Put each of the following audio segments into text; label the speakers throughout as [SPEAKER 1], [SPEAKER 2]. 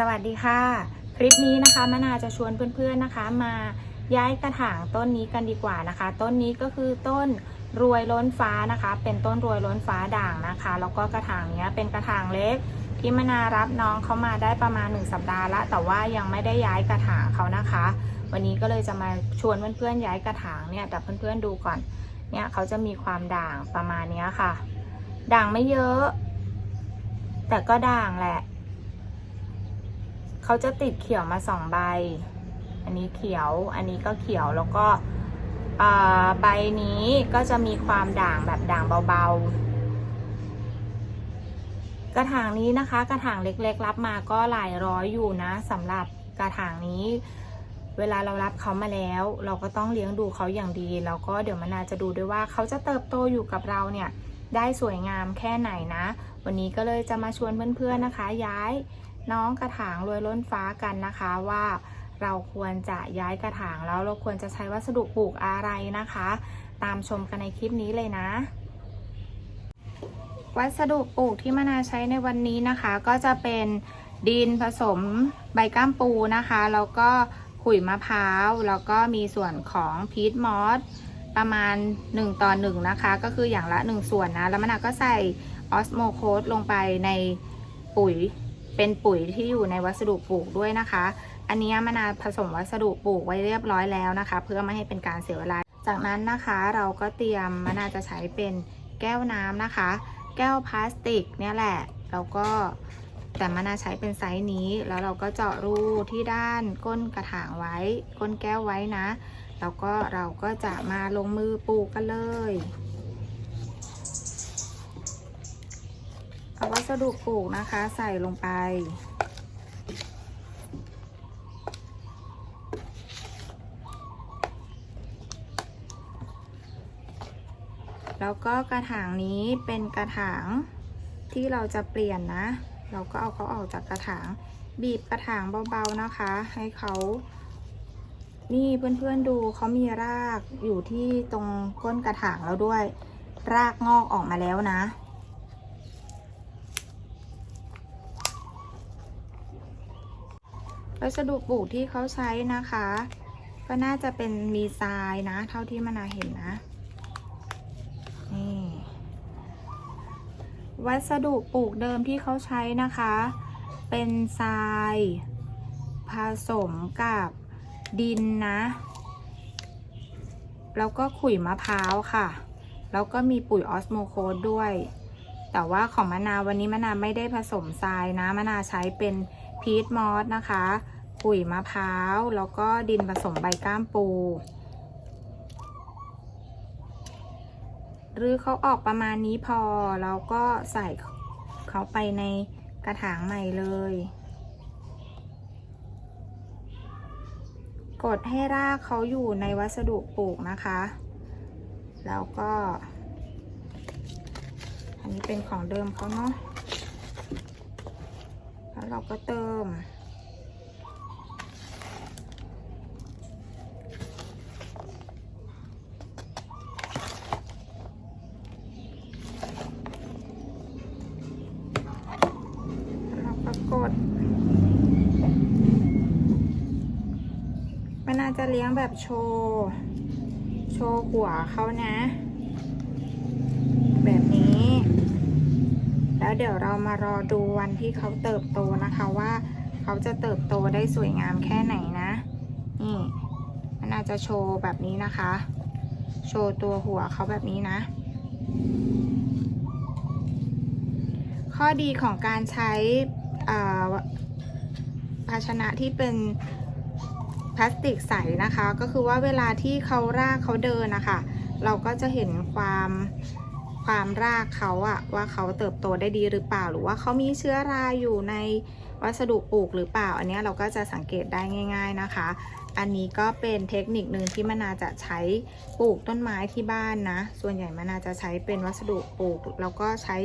[SPEAKER 1] สวัสดีค่ะ คลิปนี้นะคะมะนาจะชวนเพื่อนๆนะคะ มาย้ายกระถางต้นนี้กันดีกว่านะคะ ต้นนี้ก็คือต้นรวยล้นฟ้านะคะ เป็นต้นรวยล้นฟ้าด่างนะคะ แล้วก็กระถางเนี้ยเป็นกระถางเล็ก ที่มะนารับน้องเขามาได้ประมาณ 1 สัปดาห์ละแต่ว่ายังไม่ได้ย้ายกระถางเขานะคะ วันนี้ก็เลยจะมาชวนเพื่อนๆย้ายกระถางเนี่ยแต่เพื่อนๆดูก่อนเนี่ยเขาจะมีความด่างประมาณเนี้ยค่ะ ด่างไม่เยอะ แต่ก็ด่างแหละ เขาจะติดเขียวมาสองใบ อันนี้เขียว อันนี้ก็เขียวแล้วก็ใบนี้ก็จะมีความด่างแบบด่างเบาๆ กระถางนี้นะคะ กระถางเล็กๆ รับมาก็หลายร้อยอยู่นะสำหรับกระถางนี้ เวลาเรารับเขามาแล้ว เราก็ต้องเลี้ยงดูเขาอย่างดี แล้วก็เดี๋ยวมนาจะดูด้วยว่าเขาจะเติบโตอยู่กับเราเนี่ยได้สวยงามแค่ไหนนะ วันนี้ก็เลยจะมาชวนเพื่อนๆนะคะ ย้าย น้องกระถางรวยล้นฟ้ากันนะคะว่าเราควรจะย้ายกระถางแล้วเราควรจะใช้วัสดุปลูกอะไรนะคะ ตามชมกันในคลิปนี้เลยนะ วัสดุปลูกที่มนาใช้ในวันนี้นะคะ ก็จะเป็นดินผสมใบก้ามปูนะคะแล้วก็ขุยมะพร้าวแล้วก็มีส่วนของพีทมอสประมาณ 1 ต่อ 1 นะคะ ก็คืออย่างละ 1 ส่วนนะ แล้วมนาก็ใส่ออสโมโคสลงไปในปุ๋ย เป็นปุ๋ยที่อยู่ในวัสดุปลูกด้วยนะคะ อันนี้มนาผสมวัสดุปลูกไว้เรียบร้อยแล้วนะคะ เพื่อไม่ให้เป็นการเสียเวลา จากนั้นนะคะเราก็เตรียมมนาจะใช้เป็นแก้วน้ำนะคะ แก้วพลาสติกเนี่ยแหละแล้วก็แต่มนาใช้เป็นไซส์นี้ แล้วเราก็เจาะรูที่ด้านก้นกระถางไว้ ก้นแก้วไว้นะ แล้วก็เราก็จะมาลงมือปลูกกันเลย เอาวัสดุปลูกนะคะใส่ลงไป แล้วก็กระถางนี้เป็นกระถางที่เราจะเปลี่ยนนะ เราก็เอาเขาออกจากกระถาง บีบกระถางเบาๆนะคะ ให้เขานี่เพื่อนๆดูเขามีรากอยู่ที่ตรงก้นกระถางแล้วด้วย รากงอกออกมาแล้วนะ วัสดุปลูกที่เขาใช้นะคะ ก็น่าจะเป็นมีทรายนะ เท่าที่มนาเห็นนะนี่วัสดุปลูกเดิมที่เขาใช้นะคะ เป็นทราย ผสมกับดินนะ แล้วก็ขุยมะพร้าวค่ะ แล้วก็มีปุ๋ยออสโมโคสด้วย แต่ว่าของมะนาววันนี้มะนาวไม่ได้ผสมทรายนะมะนาวใช้เป็น พีทมอสนะคะขุยมะพร้าว แล้วก็ดินผสมใบก้ามปูหรือเขาออกประมาณนี้พอ แล้วก็ใส่เขาไปในกระถางใหม่เลย กดให้รากเขาอยู่ในวัสดุปลูกนะคะ แล้วก็ อันนี้เป็นของเดิมเขาเนาะ เราก็เติม เราก็กด มันน่าจะเลี้ยงแบบโชว์ โชว์หัวเขานะ แบบนี้ แล้วเดี๋ยวเรามารอดูวันที่เขาเติบโตนะคะว่า เขาจะเติบโตได้สวยงามแค่ไหนนะ นี่มันน่าจจะโชว์แบบนี้นะคะ โชว์ตัวหัวเขาแบบนี้นะ ข้อดีของการใช้ภาชนะที่เป็นพลาสติกใสนะคะ ก็คือว่าเวลาที่เขารากเขาเดินนะคะ เราก็จะเห็นความ ความรากเขาอะว่าเขาเติบโตได้ดีหรือเปล่า หรือว่าเขามีเชื้อราอยู่ในวัสดุปลูกหรือเปล่า อันนี้เราก็จะสังเกตได้ง่าย ๆนะคะ อันนี้ก็เป็นเทคนิคหนึ่งที่มนาจะใช้ปลูกต้นไม้ที่บ้านนะ ส่วนใหญ่มนาจะใช้เป็นวัสดุปลูก แล้วก็ใช้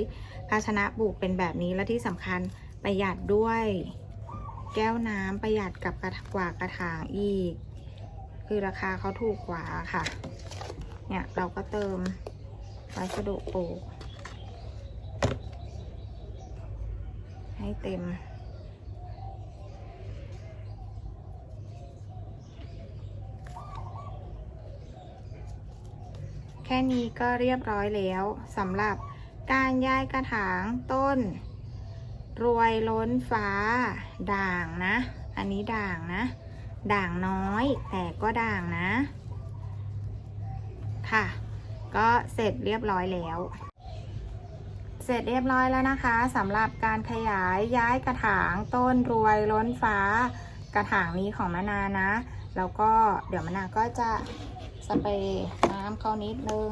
[SPEAKER 1] ภาชนะปลูกเป็นแบบนี้และที่สำคัญประหยัดด้วย แก้วน้ำประหยัดกับกระกว่ากระถางอีก คือราคาเขาถูกกว่าค่ะ เนี่ยเราก็เติม วัสดุปลูก ให้เต็ม แค่นี้ก็เรียบร้อยแล้วสำหรับการย้ายกระถางต้น รวยล้นฟ้า ด่างนะ อันนี้ด่างนะ ด่างน้อยแต่ก็ด่างนะ ค่ะ ก็เสร็จเรียบร้อยแล้ว เสร็จเรียบร้อยแล้วนะคะสำหรับการขยายย้ายกระถางต้นรวยล้นฟ้ากระถางนี้ของมะนานะ แล้วก็เดี๋ยวมะนาก็จะสเปรย์น้ำเข้านิดนึง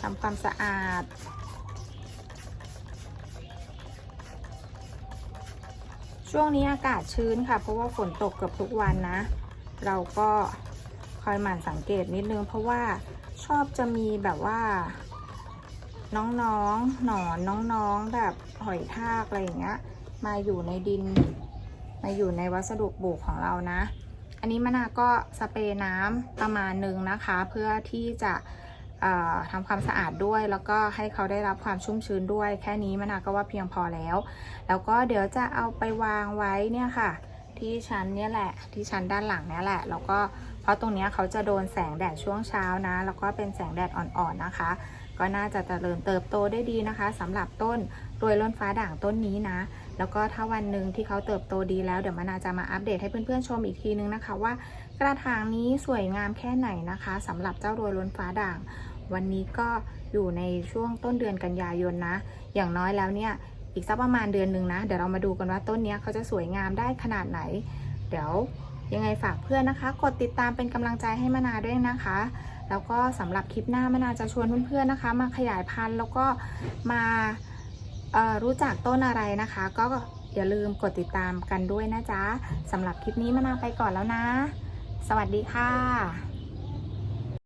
[SPEAKER 1] ทำความสะอาด ช่วงนี้อากาศชื้นค่ะ เพราะว่าฝนตกเกือบทุกวันนะ เราก็ คอยหมั่นสังเกตนิดนึง เพราะว่าชอบจะมีแบบว่า น้องๆ หนอนน้องๆ แบบหอยทากอะไรอย่างเงี้ย มาอยู่ในดิน มาอยู่ในวัสดุปลูกของเรานะ อันนี้มะนาวก็สเปรย์น้ำประมาณหนึ่งนะคะ เพื่อที่จะทำความสะอาดด้วยแล้วก็ให้เขาได้รับความชุ่มชื้นด้วย แค่นี้มะนาวก็ว่าเพียงพอแล้ว แล้วก็เดี๋ยวจะเอาไปวางไว้เนี่ยค่ะ ที่ชั้นเนี่ยแหละ ที่ชั้นด้านหลังเนี่ยแหละ แล้วก็เพราะตรงนี้เขาจะโดนแสงแดดช่วงเช้านะ แล้วก็เป็นแสงแดดอ่อนๆนะคะ ก็น่าจะเจริญเติบโตได้ดีนะคะสำหรับต้นรวยล้นฟ้าด่างต้นนี้นะ แล้วก็ถ้าวันหนึ่งที่เขาเติบโตดีแล้วเดี๋ยวมานาจะมาอัปเดตให้เพื่อนๆชมอีกทีนึงนะคะ ว่ากระถางนี้สวยงามแค่ไหนนะคะสำหรับเจ้ารวยล้นฟ้าด่าง วันนี้ก็อยู่ในช่วงต้นเดือนกันยายนนะ อย่างน้อยแล้วเนี่ย อีกสักประมาณเดือนหนึ่งนะ เดี๋ยวเรามาดูกันว่าต้นนี้เขาจะสวยงามได้ขนาดไหน เดี๋ยวยังไงฝากเพื่อนนะคะ กดติดตามเป็นกำลังใจให้มานาด้วยนะคะ แล้วก็สำหรับคลิปหน้ามนาจะชวนเพื่อนๆนะคะ มาขยายพันธุ์แล้วก็มารู้จักต้นอะไรนะคะ ก็อย่าลืมกดติดตามกันด้วยนะจ๊ะสำหรับคลิปนี้มนาไปก่อนแล้วนะ สวัสดีค่ะ